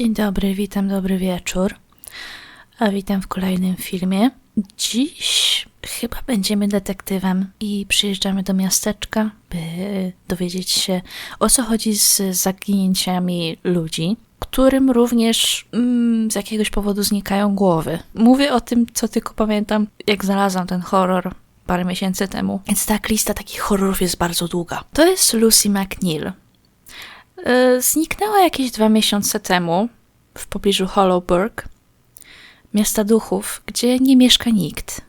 Dzień dobry, witam, dobry wieczór. A witam w kolejnym filmie. Dziś chyba będziemy detektywem i przyjeżdżamy do miasteczka, by dowiedzieć się o co chodzi z zaginięciami ludzi, którym również mm, z jakiegoś powodu znikają głowy. Mówię o tym, co tylko pamiętam, jak znalazłam ten horror parę miesięcy temu. Więc tak, lista takich horrorów jest bardzo długa. To jest Lucy McNeil. E, Zniknęła jakieś dwa miesiące temu w pobliżu Hollowburg, miasta duchów, gdzie nie mieszka nikt.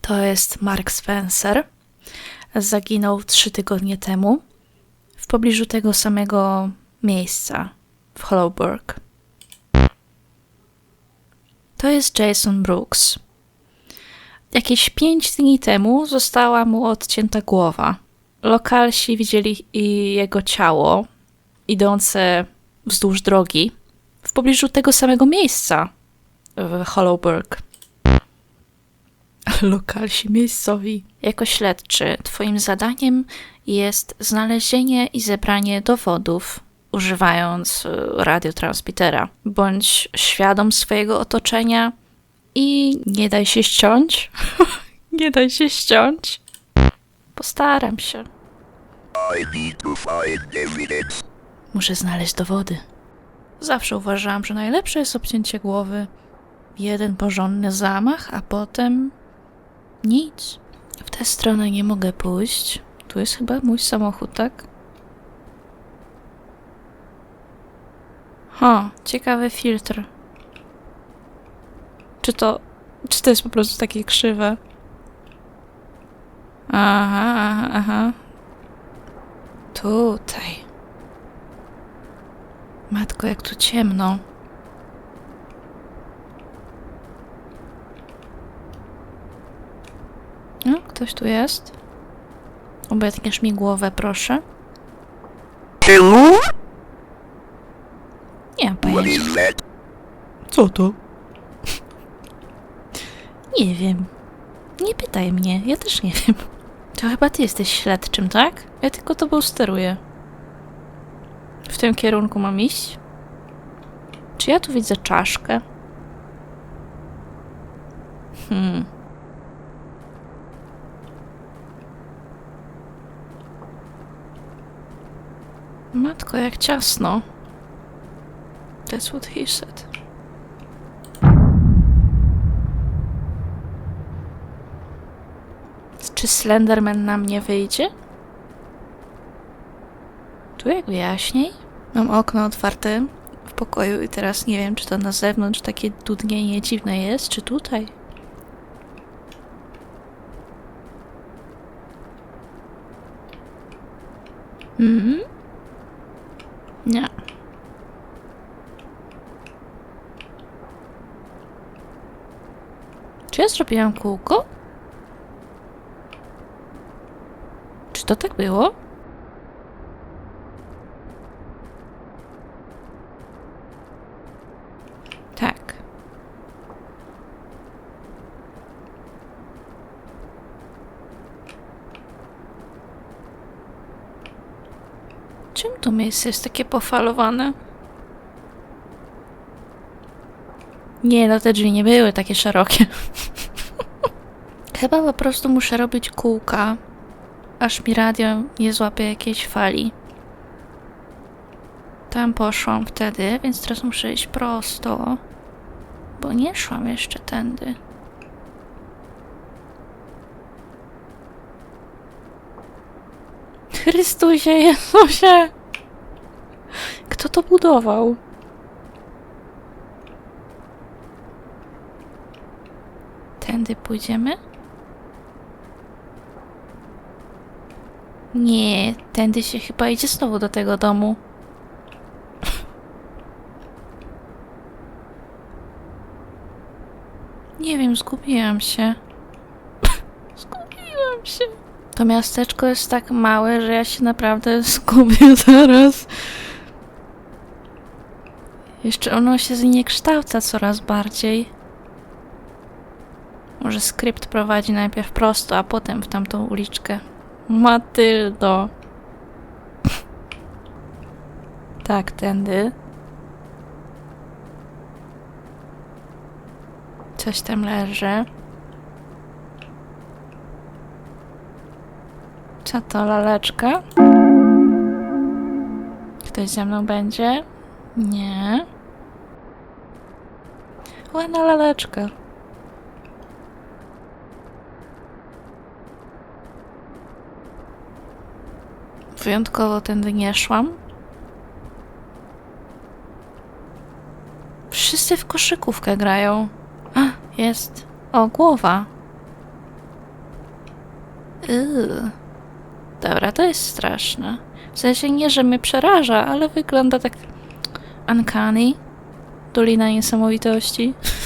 To jest Mark Spencer. Zaginął trzy tygodnie temu w pobliżu tego samego miejsca w Hollowburg. To jest Jason Brooks. Jakieś pięć dni temu została mu odcięta głowa. Lokalsi widzieli jego ciało idące wzdłuż drogi w pobliżu tego samego miejsca w Hollowburg. Lokalsi miejscowi. Jako śledczy, Twoim zadaniem jest znalezienie i zebranie dowodów, używając e, radiotransmitera. Bądź świadom swojego otoczenia i nie daj się ściąć. nie daj się ściąć. Postaram się. I need to find evidence. Muszę znaleźć dowody. Zawsze uważałam, że najlepsze jest obcięcie głowy. Jeden porządny zamach, a potem nic. W tę stronę nie mogę pójść. Tu jest chyba mój samochód, tak? Ha, ciekawy filtr. Czy to. Czy to jest po prostu takie krzywe? Aha, aha, aha. Tutaj. Matko, jak tu ciemno. No, ktoś tu jest? Obetniesz mi głowę, proszę. Nie mam pojęcia. Co to? Nie wiem. Nie pytaj mnie, ja też nie wiem. To chyba ty jesteś śledczym, tak? Ja tylko tobą steruję. W tym kierunku mam iść? Czy ja tu widzę czaszkę? Hmm. Matko, jak ciasno. That's what he said. Czy Slenderman na mnie wyjdzie? Tu jakby jaśniej? Mam okno otwarte w pokoju i teraz nie wiem, czy to na zewnątrz takie dudnienie dziwne jest, czy tutaj. Mhm. Nie. Czy ja zrobiłam kółko? To tak było? Tak. Czym to miejsce jest takie pofalowane? Nie, no te drzwi nie były takie szerokie. Chyba po prostu muszę robić kółka, aż mi radio nie złapie jakiejś fali. Tam poszłam wtedy, więc teraz muszę iść prosto, bo nie szłam jeszcze tędy. Chrystusie, Jezusie! Kto to budował? Tędy pójdziemy? Nie, tędy się chyba idzie znowu do tego domu. Nie wiem, zgubiłam się. zgubiłam się. To miasteczko jest tak małe, że ja się naprawdę zgubię zaraz. Jeszcze ono się zniekształca coraz bardziej. Może skrypt prowadzi najpierw prosto, a potem w tamtą uliczkę. Matyldo. Tak, tędy. Coś tam leży. Co to, laleczka? Ktoś ze mną będzie? Nie. Ładna laleczka. Wyjątkowo tędy nie szłam. Wszyscy w koszykówkę grają. A, jest. O, głowa. Yy. Dobra, to jest straszne. W sensie nie, że mnie przeraża, ale wygląda tak uncanny. Dolina Niesamowitości.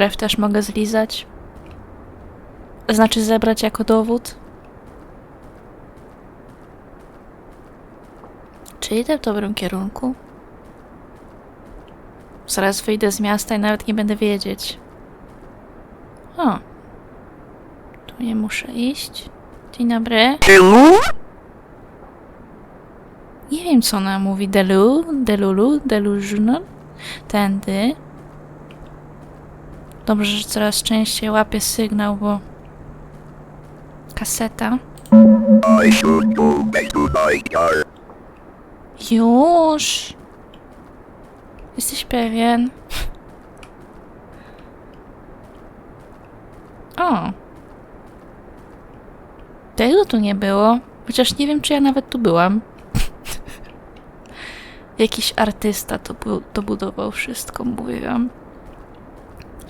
Krew też mogę zlizać. Znaczy zebrać jako dowód. Czy idę w dobrym kierunku? Zaraz wyjdę z miasta i nawet nie będę wiedzieć. O. Tu nie muszę iść. Dzień dobry. Nie wiem, co ona mówi. Delu, delulu, delusional. Tędy. Dobrze, że coraz częściej łapię sygnał, bo... Kaseta. Już! Jesteś pewien? O! Tego tu nie było. Chociaż nie wiem, czy ja nawet tu byłam. Jakiś artysta to, bu- to budował wszystko, mówię wam.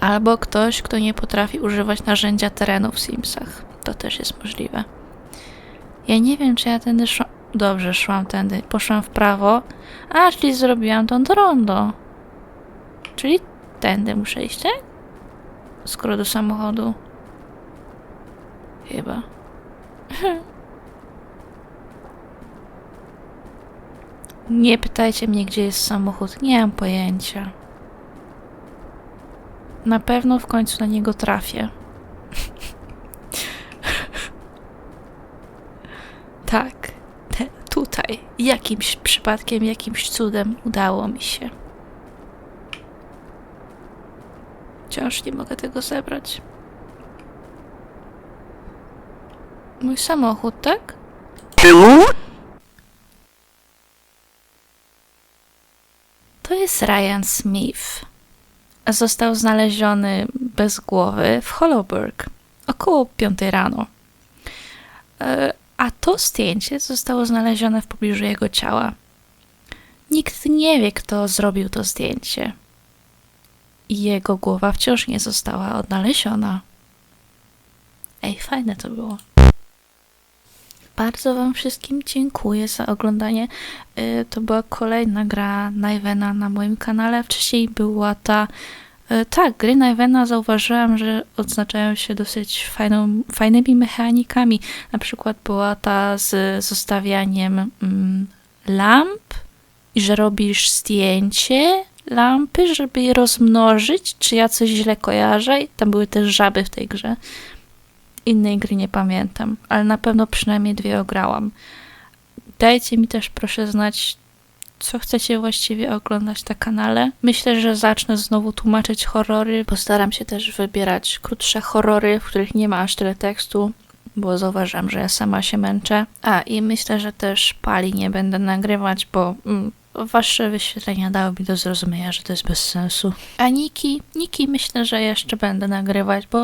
Albo ktoś, kto nie potrafi używać narzędzia terenu w Simsach. To też jest możliwe. Ja nie wiem, czy ja tędy szłam. Dobrze, szłam tędy. Poszłam w prawo. A, czyli zrobiłam tą do rondo. Czyli tędy muszę iść, tak? Skoro do samochodu. Chyba. Nie pytajcie mnie, gdzie jest samochód. Nie mam pojęcia. Na pewno w końcu na niego trafię. tak. Te, tutaj. Jakimś przypadkiem, jakimś cudem udało mi się. Wciąż nie mogę tego zebrać. Mój samochód, tak? To jest Ryan Smith. Został znaleziony bez głowy w Hollowburg około 5 rano. E, A to zdjęcie zostało znalezione w pobliżu jego ciała. Nikt nie wie, kto zrobił to zdjęcie. Jego głowa wciąż nie została odnaleziona. Ej, fajne to było. Bardzo Wam wszystkim dziękuję za oglądanie. Y, To była kolejna gra Nivena na moim kanale. Wcześniej była ta. y, Tak, gry Nivena zauważyłam, że odznaczają się dosyć fajną, fajnymi mechanikami. Na przykład była ta z zostawianiem mm, lamp i że robisz zdjęcie lampy, żeby je rozmnożyć. Czy ja coś źle kojarzę? Tam były też żaby w tej grze. Innej gry nie pamiętam, ale na pewno przynajmniej dwie ograłam. Dajcie mi też proszę znać, co chcecie właściwie oglądać na kanale. Myślę, że zacznę znowu tłumaczyć horrory. Postaram się też wybierać krótsze horrory, w których nie ma aż tyle tekstu, bo zauważam, że ja sama się męczę. A i myślę, że też pali nie będę nagrywać, bo mm, wasze wyświetlenia dały mi do zrozumienia, że to jest bez sensu. A Niki, Niki myślę, że jeszcze będę nagrywać, bo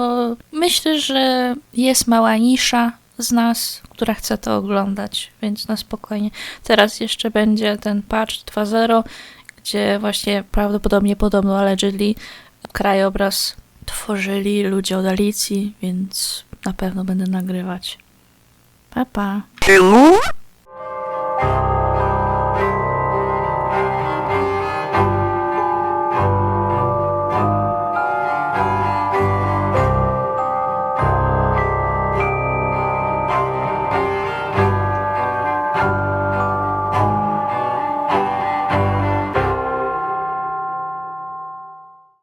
myślę, że jest mała nisza z nas, która chce to oglądać, więc na spokojnie. Teraz jeszcze będzie ten patch 2.0, gdzie właśnie prawdopodobnie podobno allegedly krajobraz tworzyli ludzie od Alicji, więc na pewno będę nagrywać. Pa, pa.